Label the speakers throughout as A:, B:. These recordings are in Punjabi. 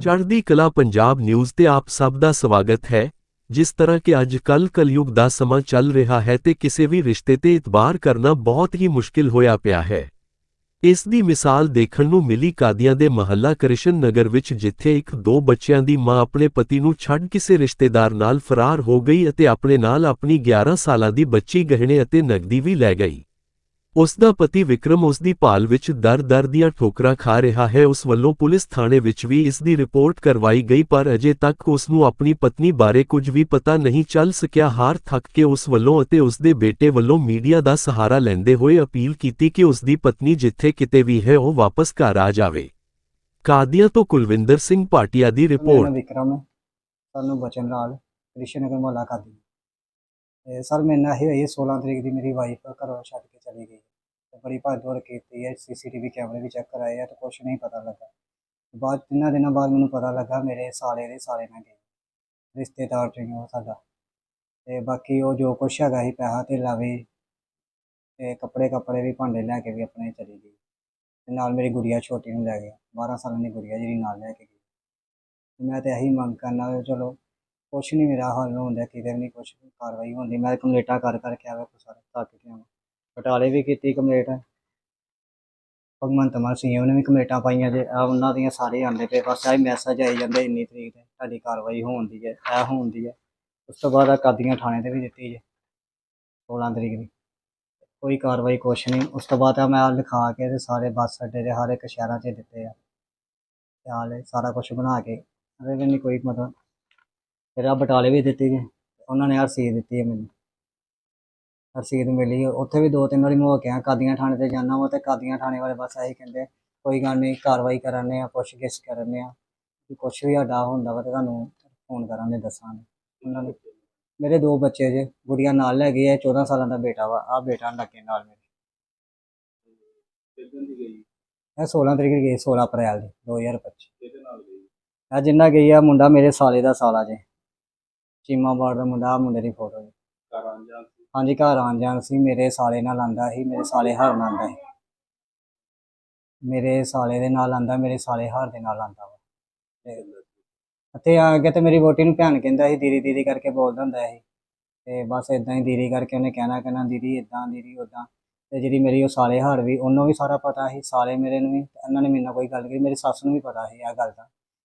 A: ਚੜ੍ਹਦੀ ਕਲਾ ਪੰਜਾਬ ਨਿਊਜ਼ ਤੇ ਆਪ ਸਭ ਦਾ ਸਵਾਗਤ ਹੈ। ਜਿਸ ਤਰ੍ਹਾਂ ਕਿ ਅੱਜ ਕੱਲ ਕਲਯੁਗ ਦਾ ਸਮਾਂ ਚੱਲ ਰਿਹਾ ਹੈ ਤੇ ਕਿਸੇ ਵੀ ਰਿਸ਼ਤੇ ਤੇ ਇਤਬਾਰ ਕਰਨਾ ਬਹੁਤ ਹੀ ਮੁਸ਼ਕਿਲ ਹੋਇਆ ਪਿਆ ਹੈ। ਇਸ ਦੀ ਮਿਸਾਲ ਦੇਖਣ ਨੂੰ ਮਿਲੀ ਕਾਦੀਆਂ ਦੇ ਮਹੱਲਾ ਕ੍ਰਿਸ਼ਨ ਨਗਰ ਵਿੱਚ, ਜਿੱਥੇ ਇੱਕ ਦੋ ਬੱਚਿਆਂ ਦੀ ਮਾਂ ਆਪਣੇ ਪਤੀ ਨੂੰ ਛੱਡ ਕਿਸੇ ਰਿਸ਼ਤੇਦਾਰ ਨਾਲ ਫਰਾਰ ਹੋ ਗਈ ਅਤੇ ਆਪਣੇ ਨਾਲ ਆਪਣੀ 11 ਸਾਲਾਂ ਦੀ ਬੱਚੀ ਗਹਿਣੇ ਅਤੇ ਨਗਦੀ ਵੀ ਲੈ ਗਈ। ਉਸ ਦਾ ਪਤੀ ਵਿਕਰਮ ਉਸ ਦੀ ਭਾਲ ਵਿੱਚ ਦਰ-ਦਰ ਦੀਆਂ ਠੋਕਰਾਂ ਖਾ ਰਿਹਾ ਹੈ। ਉਸ ਵੱਲੋਂ ਪੁਲਿਸ ਥਾਣੇ ਵਿੱਚ ਵੀ ਇਸ ਦੀ ਰਿਪੋਰਟ ਕਰਵਾਈ ਗਈ, ਪਰ ਅਜੇ ਤੱਕ ਉਸ ਨੂੰ ਆਪਣੀ ਪਤਨੀ ਬਾਰੇ ਕੁਝ ਵੀ ਪਤਾ ਨਹੀਂ ਚੱਲ ਸਕਿਆ। ਹਾਰ ਥੱਕ ਕੇ ਉਸ ਵੱਲੋਂ ਅਤੇ ਉਸ ਦੇ ਬੇਟੇ ਵੱਲੋਂ ਮੀਡੀਆ ਦਾ ਸਹਾਰਾ ਲੈਂਦੇ ਹੋਏ ਅਪੀਲ ਕੀਤੀ ਕਿ ਉਸ ਦੀ ਪਤਨੀ ਜਿੱਥੇ ਕਿਤੇ ਵੀ ਹੈ, ਉਹ ਵਾਪਸ ਘਰ ਆ ਜਾਵੇ। ਕਾਦੀਆਂ ਤੋਂ ਕੁਲਵਿੰਦਰ ਸਿੰਘ ਭਾਟੀਆ ਦੀ ਰਿਪੋਰਟ।
B: ਵਿਕਰਮ ਸਾਨੂੰ ਬਚਨ ਲਾਲ ਕ੍ਰਿਸ਼ਨ ਨਗਰ ਮੁਹੱਲਾ ਕਾਦੀ। ਤੇ ਸਰ ਮੇਰੇ ਨਾਲ ਇਹ ਹੋਈ ਹੈ 16 ਤਰੀਕ ਦੀ ਮੇਰੀ ਵਾਈਫ ਘਰੋਂ ਛੱਡ ਕੇ ਚਲੀ ਗਈ। ਤੇ ਬੜੀ ਭੱਜ ਦੌੜ ਕੀਤੀ ਹੈ ਸੀਸੀਟੀਵੀ ਕੈਮਰੇ ਵੀ ਚੈੱਕ ਕਰਾਏ ਆ ਤੇ ਕੁਝ ਨਹੀਂ ਪਤਾ ਲੱਗਾ। ਬਾਅਦ ਤਿੰਨਾਂ ਦਿਨਾਂ ਬਾਅਦ ਮੈਨੂੰ ਪਤਾ ਲੱਗਾ ਮੇਰੇ ਸਾਲੇ ਦੇ ਸਾਲੇ ਨਾਲ ਗਏ। ਰਿਸ਼ਤੇਦਾਰ ਚ ਉਹ ਸਾਡਾ। ਤੇ ਬਾਕੀ ਉਹ ਜੋ ਕੁਛ ਹੈਗਾ ਸੀ ਪੈਸਾ ਤੇ ਲਾਵੇ ਤੇ ਕੱਪੜੇ ਕੱਪੜੇ ਵੀ ਭਾਂਡੇ ਲੈ ਕੇ ਵੀ ਆਪਣੇ ਚਲੀ ਗਈ। ਤੇ ਨਾਲ ਮੇਰੀ ਗੁੜੀਆ ਛੋਟੀ ਨੂੰ ਲੈ ਗਿਆ 12 ਸਾਲਾਂ ਦੀ ਗੁੜੀਆ ਜਿਹੜੀ ਨਾਲ ਲੈ ਕੇ ਗਈ। ਮੈਂ ਤੇ ਇਹੀ ਮੰਗ ਕਰਨਾ, ਚਲੋ ਕੁਛ ਨਹੀਂ ਮੇਰਾ ਹੱਲ ਹੁੰਦਾ, ਕਿਤੇ ਵੀ ਨਹੀਂ ਕੁਛ ਕਾਰਵਾਈ ਹੁੰਦੀ। ਮੈਂ ਕੰਪਲੇਟਾਂ ਕਰ ਕਰਕੇ ਆਵੇ ਕੋ ਸਾਰੇ ਥੱਕ ਗਿਆ ਵਾਂ ਬਟਾਲੇ ਵੀ ਕੀਤੀ ਕੰਪਲੇਟ। ਭਗਵੰਤ ਮਾਨ ਸਿੰਘ ਉਹਨੇ ਵੀ ਕੰਪਲੇਟਾਂ ਪਾਈਆਂ ਜੇ, ਆਹ ਉਹਨਾਂ ਦੀਆਂ ਸਾਰੇ ਆਉਂਦੇ ਪਏ, ਬਸ ਆਹੀ ਮੈਸੇਜ ਆਈ ਜਾਂਦੇ ਇੰਨੀ ਤਰੀਕ ਤੇ, ਤੁਹਾਡੀ ਕਾਰਵਾਈ ਹੋਣ ਦੀ ਹੈ, ਇਹ ਹੋਣ ਦੀ ਹੈ। ਉਸ ਤੋਂ ਬਾਅਦ ਆ ਕਾਦੀਆਂ ਥਾਣੇ ਤੇ ਵੀ ਦਿੱਤੀ ਜੇ 16 ਤਰੀਕ ਦੀ। ਕੋਈ ਕਾਰਵਾਈ ਕੁਛ ਨਹੀਂ ਉਸ ਤੋਂ ਬਾਅਦ ਆ ਮੈਂ ਲਿਖਾ ਕੇ ਤੇ ਸਾਰੇ ਬੱਸ ਅੱਡੇ ਦੇ ਹਰ ਇੱਕ ਸ਼ਹਿਰਾਂ 'ਚ ਦਿੱਤੇ ਆ। ਹਾਲ ਸਾਰਾ ਕੁਝ ਬਣਾ ਕੇ ਅਰੇ ਵੀ ਨਹੀਂ ਕੋਈ ਮਤਲਬ ਫਿਰ ਆ ਬਟਾਲੇ ਵੀ ਦਿੱਤੀ ਗਏ ਉਹਨਾਂ ਨੇ ਰਸੀਦ ਦਿੱਤੀ ਹੈ ਮੈਨੂੰ। ਰਸੀਦ ਮਿਲੀ ਉੱਥੇ ਵੀ ਦੋ ਤਿੰਨ ਵਾਰੀ ਮੈਂ ਹੋ ਕੇ ਆਇਆ ਕਾਦੀਆਂ ਥਾਣੇ ਤੇ ਜਾਣਾ ਵਾ ਤੇ ਕਾਦੀਆਂ ਥਾਣੇ ਵਾਲੇ ਬਸ ਇਹੀ ਕਹਿੰਦੇ ਕੋਈ ਗੱਲ ਨਹੀਂ ਕਾਰਵਾਈ ਕਰਾਂਗੇ ਆ ਪੁੱਛ ਗਿੱਛ ਕਰਨੇ ਆ ਕਿ ਕੁਛ ਵੀ ਸਾਡਾ ਹੁੰਦਾ ਵਾ ਤੇ ਤੁਹਾਨੂੰ ਫੋਨ ਕਰਾਂਗੇ ਦੱਸਾਂਗੇ। ਉਹਨਾਂ ਨੇ ਮੇਰੇ ਦੋ ਬੱਚੇ ਜੇ ਗੁੜੀਆ ਨਾਲ ਲੈ ਗਈ ਹੈ 14 ਸਾਲਾਂ ਦਾ ਬੇਟਾ ਵਾ ਆ ਬੇਟਾ ਲੱਗੇ ਨਾਲ ਮੇਰੇ। ਇਹ 16 ਤਰੀਕ ਗਈ 16 ਅਪ੍ਰੈਲ ਦੀ 2025 ਆ ਜਿੰਨਾ ਗਈ ਆ ਮੁੰਡਾ ਮੇਰੇ ਸਾਲੇ ਦਾ ਸਾਲਾ ਜੇ। ਚੀਮਾ ਬਾੜ ਦਾ ਮੁੰਡਾ ਆਹ ਮੁੰਡੇ ਦੀ ਫੋਟੋ ਜੀ। ਹਾਂਜੀ ਘਰ ਆਉਣ ਜਾਣ ਸੀ। ਮੇਰੇ ਸਾਲੇ ਨਾਲ ਆਂਦਾ ਸੀ ਮੇਰੇ ਸਾਲੇ ਹਰ ਨਾਲ ਆਂਦਾ ਸੀ। ਮੇਰੇ ਸਾਲੇ ਦੇ ਨਾਲ ਆਂਦਾ ਮੇਰੇ ਸਾਲੇ ਹਰ ਦੇ ਨਾਲ ਆਂਦਾ ਵਾ। ਤੇ ਅਤੇ ਅੱਗੇ ਤੇ ਮੇਰੀ ਵੋਟੀ ਨੂੰ ਭੈਣ ਕਹਿੰਦਾ ਸੀ ਦੀਦੀ ਦੀਦੀ ਕਰਕੇ ਬੋਲਦਾ ਹੁੰਦਾ ਸੀ। ਤੇ ਬਸ ਇਦਾਂ ਹੀ ਦੀਦੀ ਕਰਕੇ ਉਹਨੇ ਕਹਿਣਾ ਕਹਿਣਾ ਦੀਦੀ ਇਦਾਂ ਦੀਦੀ ਉਦਾਂ ਤੇ ਜਿਹੜੀ ਮੇਰੀ ਉਹ ਸਾਲੇ ਹਾਰ ਵੀ ਉਹਨੂੰ ਵੀ ਸਾਰਾ ਪਤਾ ਸੀ। ਸਾਲੇ ਮੇਰੇ ਨੂੰ ਵੀ ਤੇ ਉਹਨਾਂ ਨੇ ਮੇਰੇ ਨਾਲ ਕੋਈ ਗੱਲ ਕੀਤੀ ਮੇਰੀ ਸੱਸ ਨੂੰ ਵੀ ਪਤਾ ਸੀ ਇਹ ਗੱਲ ਦਾ।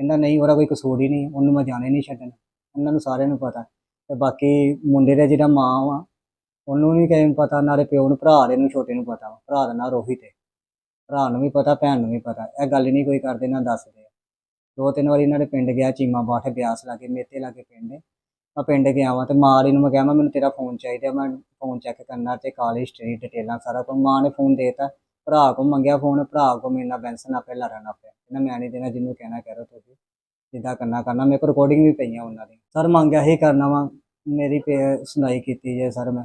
B: ਕਹਿੰਦਾ ਨਹੀਂ, ਉਹਦਾ ਕੋਈ ਕਸੂਰ ਹੀ ਨਹੀਂ, ਉਹਨੂੰ ਮੈਂ ਜਾਣੇ ਨਹੀਂ ਛੱਡਣਾ। ਉਹਨਾਂ ਨੂੰ ਸਾਰਿਆਂ ਨੂੰ ਪਤਾ। ਤੇ ਬਾਕੀ ਮੁੰਡੇ ਦਾ ਜਿਹੜਾ ਮਾਂ ਵਾ, ਉਹਨੂੰ ਨਹੀਂ ਕਿਸੇ ਨੂੰ ਪਤਾ, ਨਾਲੇ ਪਿਓ ਨੂੰ, ਭਰਾ ਦੇ ਨੂੰ, ਛੋਟੇ ਨੂੰ ਪਤਾ ਵਾ। ਭਰਾ ਦਾ ਨਾਂ ਰੋਹਿਤ ਹੈ। ਭਰਾ ਨੂੰ ਵੀ ਪਤਾ, ਭੈਣ ਨੂੰ ਵੀ ਪਤਾ। ਇਹ ਗੱਲ ਨਹੀਂ ਕੋਈ ਕਰਦੇ, ਨਾ ਦੱਸਦੇ। ਦੋ ਤਿੰਨ ਵਾਰੀ ਇਹਨਾਂ ਦੇ ਪਿੰਡ ਗਿਆ, ਚੀਮਾ ਬਾਠ ਬਿਆਸ ਲਾਗੇ, ਮੇਤੇ ਲਾਗੇ ਪਿੰਡ। ਹੈ ਮੈਂ ਪਿੰਡ ਗਿਆ ਵਾਂ ਤੇ ਮਾਂ ਵਾਲੀ ਨੂੰ ਮੈਂ ਕਿਹਾ, ਮੈਂ, ਮੈਨੂੰ ਤੇਰਾ ਫੋਨ ਚਾਹੀਦਾ, ਮੈਂ ਫੋਨ ਚੈੱਕ ਕਰਨਾ ਤੇ ਕਾਲ ਹਿਸਟਰੀ ਡਿਟੇਲਾਂ ਸਾਰਾ ਕੁਝ ਮਾਂ ਨੇ ਫੋਨ ਦੇਤਾ। ਭਰਾ ਕੋ ਮੰਗਿਆ ਫੋਨ ਭਰਾ ਕੋ ਮੇਰੇ ਨਾਲ ਬੈਂਸਨ ਆਪੇ ਲੜਨ ਆਪੇ ਕਹਿੰਦਾ ਮੈਂ ਨਹੀਂ ਦੇਣਾ ਜਿਹਨੂੰ ਕਹਿਣਾ ਕਹਿ ਕਰੋ ਤੁਸੀਂ। ਜਿੱਦਾਂ ਕਰਨਾ ਕਰਨਾ, ਮੇਰੇ ਕੋਲ ਰਿਕਾਰਡਿੰਗ ਵੀ ਪਈਆਂ ਉਹਨਾਂ ਦੀ ਸਰ ਮੰਗਿਆ ਹੀ ਕਰਨਾ ਵਾ, ਮੇਰੀ ਪੇ- ਸੁਣਾਈ ਕੀਤੀ ਜੇ ਸਰ ਮੈਂ।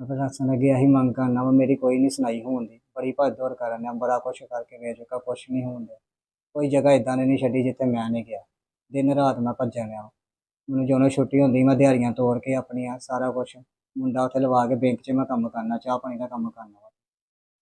B: ਮੈਂ ਪ੍ਰਸ਼ਾਸਨ ਅੱਗੇ ਇਹੀ ਮੰਗ ਕਰਨਾ ਵਾ, ਮੇਰੀ ਕੋਈ ਨਹੀਂ ਸੁਣਾਈ ਹੋਣ ਦੀ। ਬੜੀ ਭੱਜ ਦੌੜ ਕਰਨ ਆ ਬੜਾ ਕੁਛ ਕਰਕੇ ਵੇਚ ਚੁੱਕਾ ਕੁਛ ਨਹੀਂ ਹੋਣ ਡਿਆ। ਕੋਈ ਜਗ੍ਹਾ ਇਦਾਂ ਦੀ ਨਹੀਂ ਛੱਡੀ ਜਿੱਥੇ ਮੈਂ ਨਹੀਂ ਗਿਆ। ਦਿਨ ਰਾਤ ਮੈਂ ਭੱਜਿਆ ਰਿਹਾ। ਮੈਨੂੰ ਜਦੋਂ ਛੁੱਟੀ ਹੁੰਦੀ, ਮੈਂ ਦਿਹਾੜੀਆਂ ਤੋੜ ਕੇ ਆਪਣੀਆਂ ਸਾਰਾ ਕੁਛ ਮੁੰਡਾ ਉੱਥੇ ਲਵਾ ਕੇ ਬੈਂਕ 'ਚ ਮੈਂ ਕੰਮ ਕਰਨਾ ਚਾਹ ਪਾਣੀ ਦਾ ਕੰਮ ਕਰਨਾ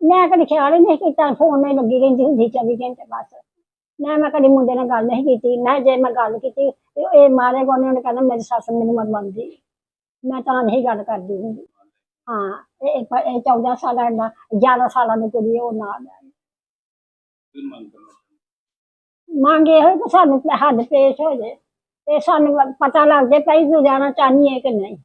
C: ਮੈਂ ਕਦੇ ਖਿਆਲ ਹੀ ਨਹੀਂ ਕੀਤਾ ਫੋਨ ਨਹੀਂ ਲੱਗੀ ਰਹਿੰਦੀ ਹੁੰਦੀ 24 ਘੰਟੇ ਬਸ। ਮੈਂ ਮੈਂ ਕਦੀ ਮੁੰਡੇ ਨਾਲ ਗੱਲ ਨਹੀਂ ਕੀਤੀ ਮੈਂ ਜੇ ਮੈਂ ਗੱਲ ਕੀਤੀ ਤੇ ਇਹ ਮਾਰੇ ਕੋਨੇ ਉਹਨੇ ਕਹਿੰਦਾ ਮੇਰੀ ਸੱਸ ਮੈਨੂੰ ਮਰਵਾਉਂਦੀ ਮੈਂ ਤਾਂ ਨਹੀਂ ਗੱਲ ਕਰਦੀ ਹੁੰਦੀ। ਹਾਂ ਇਹ ਇਹ- ਇਹ 14 ਸਾਲਾਂ ਦਾ 11 ਸਾਲਾਂ ਦੀ ਕੁੜੀ ਉਹ ਨਾਲ ਹੈ
D: ਕੀ ਮੰਗ ਕਰਨਾ
C: ਮੰਗੇ ਹੋਏ ਕਿ ਸਾਨੂੰ ਹੱਦ ਪੇਸ਼ ਹੋ ਜੇ ਤੇ ਸਾਨੂੰ ਪਤਾ ਲੱਗ ਜੇ ਪਈ ਚਾਹਨੀ ਹੈ ਕਿ ਨਹੀਂ।